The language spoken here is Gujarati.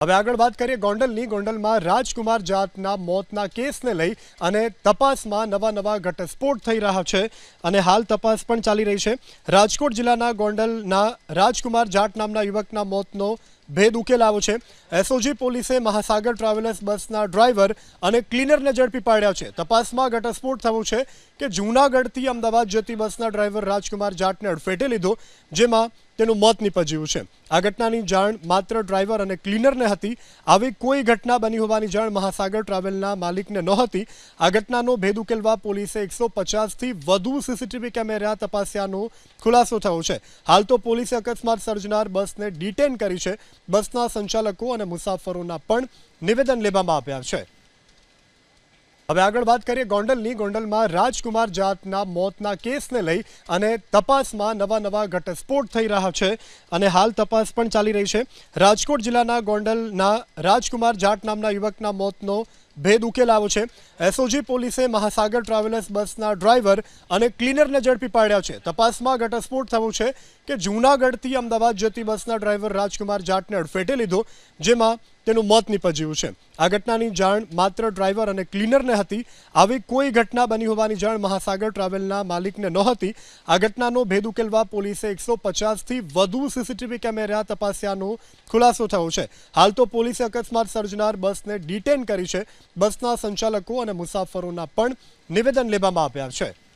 હવે આગળ વાત કરીએ ગોંડલની. ગોંડલમાં રાજકુમાર જાટના મોતના કેસને લઈ અને તપાસમાં નવા નવા ઘટસ્ફોટ થઈ રહ્યા છે અને હાલ તપાસ પણ ચાલી રહી છે. રાજકોટ જિલ્લાના ગોંડલના રાજકુમાર જાટ નામના યુવકના મોતનો ભેદ ઉકેલ આવ્યો છે એસઓજી પોલીસે મહાસાગર ટ્રાવેલર્સ બસના ડ્રાઈવર અને ક્લીનરને ઝડપી પાડ્યા છે. તપાસમાં ઘટસ્ફોટ થયો છે કે જૂનાગઢથી અમદાવાદ જતી બસના ડ્રાઈવર રાજકુમાર જાટને અડફેટે લીધો, જેમાં તેનું મોત નીપજ્યું છે. આ ઘટનાની જાણ માત્ર ડ્રાઈવર અને ક્લીનરને હતી. આવી કોઈ ઘટના બની હોવાની જાણ મહાસાગર ટ્રાવેલના માલિકને નહોતી. આ ઘટનાનો ભેદ ઉકેલવા પોલીસે એકસો પચાસથી વધુ સીસીટીવી કેમેરા તપાસ્યાનો ખુલાસો થયો છે. હાલ તો પોલીસે અકસ્માત સર્જનાર બસને ડિટેન કરી છે. બસના સંચાલકો અને મુસાફરોના પણ નિવેદન લેવામાં આવ્યા છે. હવે આગળ વાત કરીએ ગોંડલની. ગોંડલમાં રાજકુમાર જાટના મોતના કેસને લઈ અને તપાસમાં નવા નવા ઘટસ્ફોટ થઈ રહ્યા છે અને હાલ તપાસ પણ ચાલી રહી છે. રાજકોટ જિલ્લાના ગોંડલના રાજકુમાર જાટ નામના યુવકના મોતનો ભેદ ઉકેલ આવ્યો છે. એસઓજી પોલીસે મહાસાગર ટ્રાવેલર્સ બસના ડ્રાઈવર અને ક્લીનરને ઝડપી પાડ્યા છે. તપાસમાં ઘટસ્ફોટ થયો છે કે જૂનાગઢથી અમદાવાદ જતી બસના ડ્રાઈવર રાજકુમાર જાટને અડફેટે લીધો, જેમાં તેનું મોત નીપજ્યું છે. આ ઘટનાની જાણ માત્ર ડ્રાઈવર અને ક્લીનરને હતી. આવી કોઈ ઘટના બની હોવાની જાણ મહાસાગર ટ્રાવેલના માલિકને નહોતી. આ ઘટનાનો ભેદ ઉકેલવા પોલીસે એકસો પચાસથી વધુ સીસીટીવી કેમેરા તપાસ્યાનો ખુલાસો થયો છે. હાલ તો પોલીસે અકસ્માત સર્જનાર બસને ડિટેન કરી છે. બસના સંચાલકો અને મુસાફરોના પણ નિવેદન લેવામાં આવ્યા છે.